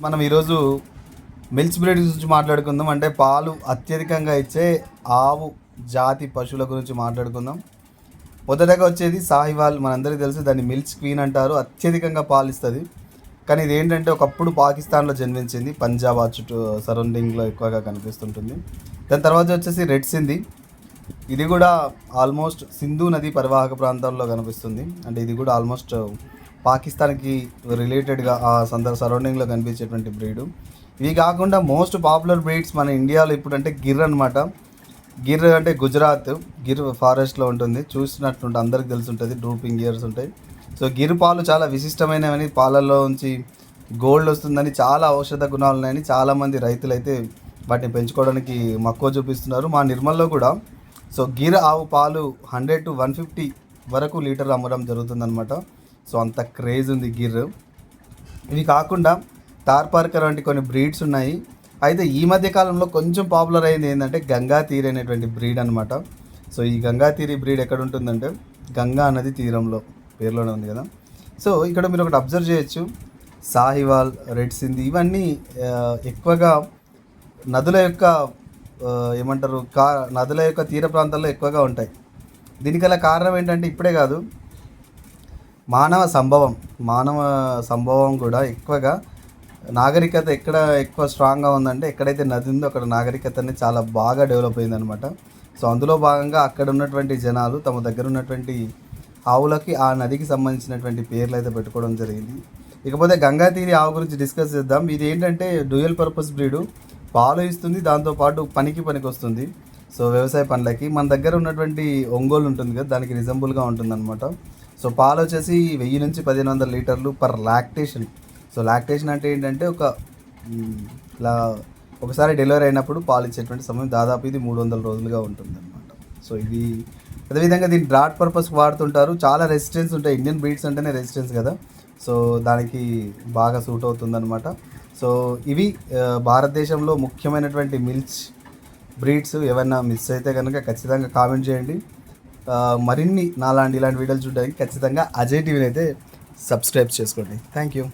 మనం ఈరోజు milk breed గురించి మాట్లాడుకుందాం. అంటే పాలు అత్యధికంగా ఇచ్చే ఆవు జాతి పశువుల గురించి మాట్లాడుకుందాం. మొదటగా వచ్చేది సాహివాల్. మనందరికీ తెలుసు దాన్ని మిల్క్ క్వీన్ అంటారు. అత్యధికంగా పాలు ఇస్తుంది. కానీ ఇది ఏంటంటే ఒకప్పుడు పాకిస్తాన్లో జన్మించింది పంజాబ్ ఆ చుట్టూ సరౌండింగ్లో ఎక్కువగా కనిపిస్తుంటుంది. దాని తర్వాత వచ్చేసి రెడ్ సింధి. ఇది కూడా ఆల్మోస్ట్ సింధు నది పరివాహక ప్రాంతాల్లో కనిపిస్తుంది. అంటే ఇది కూడా ఆల్మోస్ట్ పాకిస్తాన్కి రిలేటెడ్గా ఆ సందర్భ సరౌండింగ్లో కనిపించేటువంటి బ్రీడు ఇవి కాకుండా మోస్ట్ పాపులర్ బ్రీడ్స్ మన ఇండియాలో ఇప్పుడు అంటే గిర్ అనమాట గిర్ అంటే గుజరాత్. గిర్ ఫారెస్ట్లో ఉంటుంది. చూసినట్టుంటే అందరికి తెలిసి ఉంటుంది డ్రూపింగ్ ఇయర్స్ ఉంటాయి. సో గిర్ పాలు చాలా విశిష్టమైనవని పాలల్లో ఉంచి గోల్డ్ వస్తుందని చాలా ఔషధ గుణాలు ఉన్నాయని చాలామంది రైతులు అయితే వాటిని పెంచుకోవడానికి మక్కువ చూపిస్తున్నారు. మా నిర్మల్లో కూడా. సో గిర్ ఆవు పాలు హండ్రెడ్ టు వన్ ఫిఫ్టీ వరకు లీటర్ అమ్మడం జరుగుతుందన్నమాట. సో అంత క్రేజ్ ఉంది గిర్. ఇవి కాకుండా తార్పార్కర్ వంటి కొన్ని బ్రీడ్స్ ఉన్నాయి. అయితే ఈ మధ్య కాలంలో కొంచెం పాపులర్ అయింది ఏంటంటే గంగా తీర్ అనేటువంటి బ్రీడ్ అనమాట సో ఈ గంగా తీరి బ్రీడ్ ఎక్కడ ఉంటుందంటే గంగా నది తీరంలో పేరులోనే ఉంది కదా. సో ఇక్కడ మీరు ఒకటి అబ్జర్వ్ చేయొచ్చు. సాహివాల్ రెడ్ సింధి ఇవన్నీ ఎక్కువగా నదుల యొక్క ఏమంటారు కా నదుల యొక్క తీర ప్రాంతాల్లో ఎక్కువగా ఉంటాయి. దీనికల కారణం ఏంటంటే ఇప్పుడే కాదు. మానవ సంభవం మానవ సంభవం కూడా ఎక్కువగా నాగరికత ఎక్కడ ఎక్కువ స్ట్రాంగ్గా ఉందంటే ఎక్కడైతే నది ఉందో అక్కడ నాగరికత అనేది చాలా బాగా డెవలప్ అయిందనమాట సో అందులో భాగంగా అక్కడ ఉన్నటువంటి జనాలు తమ దగ్గర ఉన్నటువంటి ఆవులకి ఆ నదికి సంబంధించినటువంటి పేర్లు అయితే పెట్టుకోవడం జరిగింది. ఇకపోతే గంగా తీరి ఆవు గురించి డిస్కస్ చేద్దాం. ఇది ఏంటంటే డ్యూయల్ పర్పస్ బ్రీడు పాలు ఇస్తుంది దాంతోపాటు పనికి పనికి వస్తుంది. సో వ్యవసాయ పనులకి మన దగ్గర ఉన్నటువంటి ఒంగోలు ఉంటుంది కదా దానికి రిజంబుల్గా ఉంటుందన్నమాట. సో పాలు వచ్చేసి వెయ్యి నుంచి పదిహేను వందల లీటర్లు పర్ లాక్టేషన్. సో లాక్టేషన్ అంటే ఏంటంటే ఒక లా ఇలా ఒకసారి డెలివరీ అయినప్పుడు పాలు ఇచ్చేటువంటి సమయం దాదాపు ఇది మూడు వందల రోజులుగా ఉంటుంది అనమాట సో ఇది అదేవిధంగా దీన్ని డ్రాట్ పర్పస్ వాడుతుంటారు. చాలా రెసిస్టెన్స్ ఉంటాయి. ఇండియన్ బ్రీడ్స్ అంటేనే రెసిస్టెన్స్ కదా. సో దానికి బాగా సూట్ అవుతుందన్నమాట. సో ఇవి భారతదేశంలో ముఖ్యమైనటువంటి మిల్చ్ బ్రీడ్స్ ఏమైనా మిస్ అయితే కనుక ఖచ్చితంగా కామెంట్ చేయండి. మరిన్ని నాలాంటి ఇలాంటి వీడియోలు చూడడానికి ఖచ్చితంగా అజయ్ టీవీని అయితే సబ్స్క్రైబ్ చేసుకోండి. Thank you